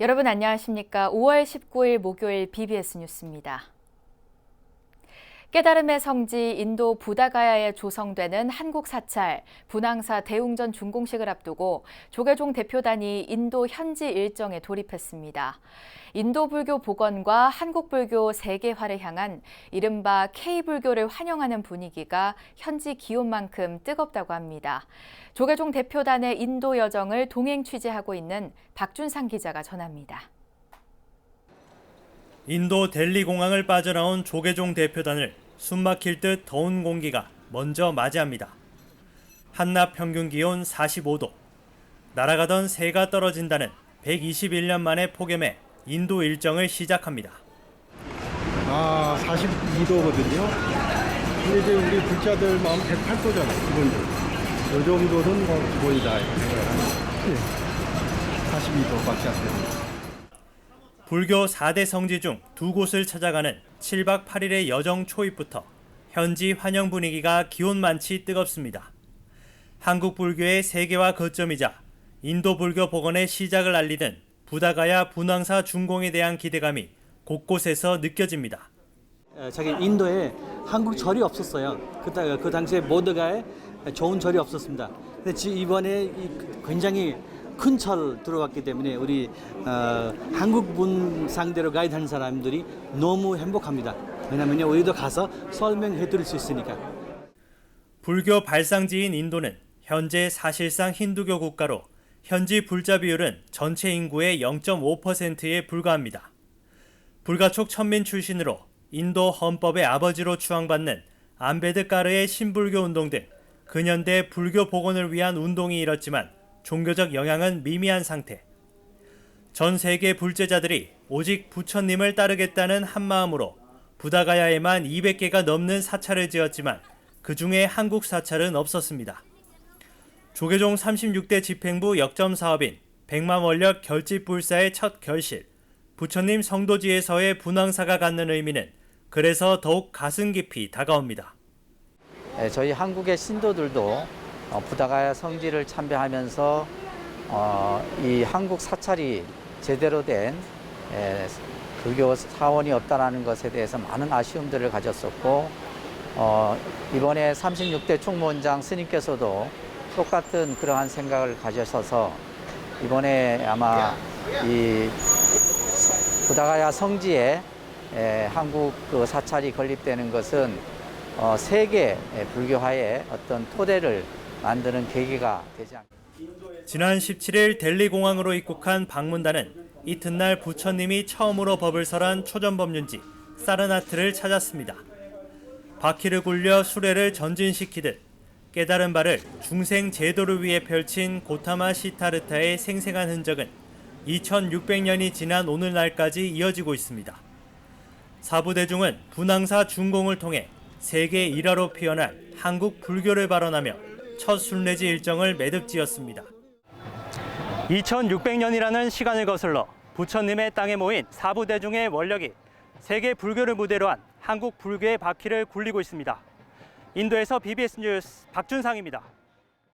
여러분 안녕하십니까? 5월 19일 목요일 BBS 뉴스입니다. 깨달음의 성지 인도 부다가야에 조성되는 한국 사찰 분황사 대웅전 준공식을 앞두고 조계종 대표단이 인도 현지 일정에 돌입했습니다. 인도 불교 복원과 한국 불교 세계화를 향한 이른바 K불교를 환영하는 분위기가 현지 기온만큼 뜨겁다고 합니다. 조계종 대표단의 인도 여정을 동행 취재하고 있는 박준상 기자가 전합니다. 인도 델리 공항을 빠져나온 조계종 대표단을 숨막힐 듯 더운 공기가 먼저 맞이합니다. 한낮 평균 기온 45도. 날아가던 새가 떨어진다는 121년 만의 폭염에 인도 일정을 시작합니다. 아, 42도거든요. 근데 이제 우리 불자들 마음 108도잖아요, 기본적으로. 이 정도는 뭐 기본이다, 합니다. 42도밖에 안 됩니다. 불교 4대 성지 중 두 곳을 찾아가는 7박 8일의 여정 초입부터 현지 환영 분위기가 기온만치 뜨겁습니다. 한국 불교의 세계화 거점이자 인도 불교 복원의 시작을 알리는 부다가야 분황사 준공에 대한 기대감이 곳곳에서 느껴집니다. 에, 자기 인도에 한국 절이 없었어요. 그, 당- 그 당시에 모드가에 좋은 절이 없었습니다. 근데 지- 이번에 이 굉장히 큰철 들어왔기 때문에 우리 어, 한국분 상대로 가이드하는 사람들이 너무 행복합니다. 왜냐면요, 우리도 가서 설명해 드릴 수 있으니까. 불교 발상지인 인도는 현재 사실상 힌두교 국가로 현지 불자 비율은 전체 인구의 0.5%에 불과합니다. 불가촉 천민 출신으로 인도 헌법의 아버지로 추앙받는 안베드카르의 신불교 운동 등 근현대 불교 복원을 위한 운동이 일었지만 종교적 영향은 미미한 상태. 전 세계 불제자들이 오직 부처님을 따르겠다는 한 마음으로 부다가야에만 200개가 넘는 사찰을 지었지만 그 중에 한국 사찰은 없었습니다. 조계종 36대 집행부 역점 사업인 백만 원력 결집불사의 첫 결실, 부처님 성도지에서의 분황사가 갖는 의미는 그래서 더욱 가슴 깊이 다가옵니다. 예, 저희 한국의 신도들도 어, 부다가야 성지를 참배하면서 어, 이 한국 사찰이 제대로 된 예, 불교 사원이 없다라는 것에 대해서 많은 아쉬움들을 가졌었고 어, 이번에 36대 총무원장 스님께서도 똑같은 그러한 생각을 가지셔서 이번에 아마 이 서- 부다가야 성지에 에, 한국 그 사찰이 건립되는 것은 어, 세계 불교화의 어떤 토대를 만드는 계기가 되지 않겠습니까? 지난 17일 델리 공항으로 입국한 방문단은 이튿날 부처님이 처음으로 법을 설한 초전법륜지 사르나트를 찾았습니다. 바퀴를 굴려 수레를 전진시키듯 깨달은 바를 중생 제도를 위해 펼친 고타마 시타르타의 생생한 흔적은 2600년이 지난 오늘날까지 이어지고 있습니다. 사부대중은 분황사 준공을 통해 세계 일화로 피어날 한국 불교를 발언하며 첫 순례지 일정을 매듭지었습니다. 2600년이라는 시간을 거슬러 부처님의 땅에 모인 사부대중의 원력이 세계 불교를 무대로 한 한국 불교의 바퀴를 굴리고 있습니다. 인도에서 BBS 뉴스 박준상입니다.